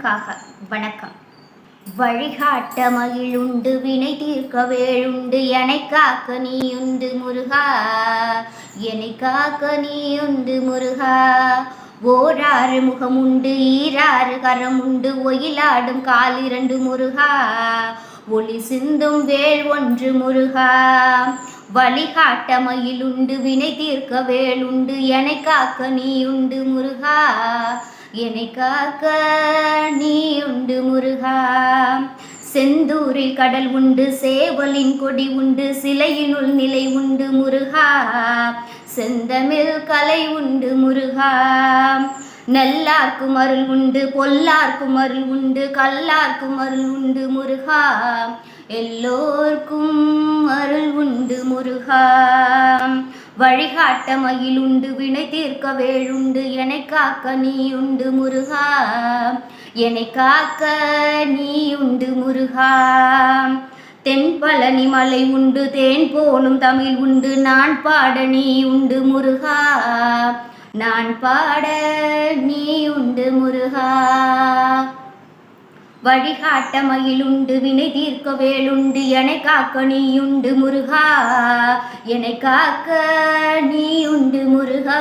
நலனுக்காக வணக்கம். வழிகாட்ட மகிழுண்டு வினை தீர்க்க வேழுண்டு எனை காக்க நீயுண்டு முருகா. எனை காக்க நீயுண்டு முருகா. ஓராறு முகமுண்டு ஈராறு கரமுண்டு ஒயிலாடும் கால் இரண்டு முருகா. ஒளி சிந்தும் வேல் ஒன்று முருகா. வழிகாட்ட மயிலுண்டு வினை தீர்க்க வேலுண்டு எனை காக்க நீயுண்டு முருகா. என்னை காக்க நீ உண்டு முருகா. செந்தூரில் கடல் உண்டு சேவலின் கொடி உண்டு சிலையினுள் நிலை உண்டு முருகா. செந்தமிழ் கலை உண்டு முருகா. நல்லார்க்கும் அருள் உண்டு பொல்லார்க்கும் அருள் உண்டு கல்லார்க்கும் அருள் உண்டு முருகா. எல்லோர்க்கும் அருள் உண்டு முருகா. வழிகாட்ட மயிலுண்டு வினை தீர்க்க வேழுண்டு என்னை காக்க நீ உண்டு முருகா. என்னை காக்க நீ உண்டு முருகா தென்பழனி மலை உண்டு தேன் போலும் தமிழ் உண்டு நான் பாட நீ உண்டு முருகா. நான் பாட நீ உண்டு முருகா. வழிகாட்ட மயிலுண்டு வினை தீர்க்க வேலுண்டு எனை காக்க நீயுண்டு முருகா. எனை காக்க நீயுண்டு முருகா.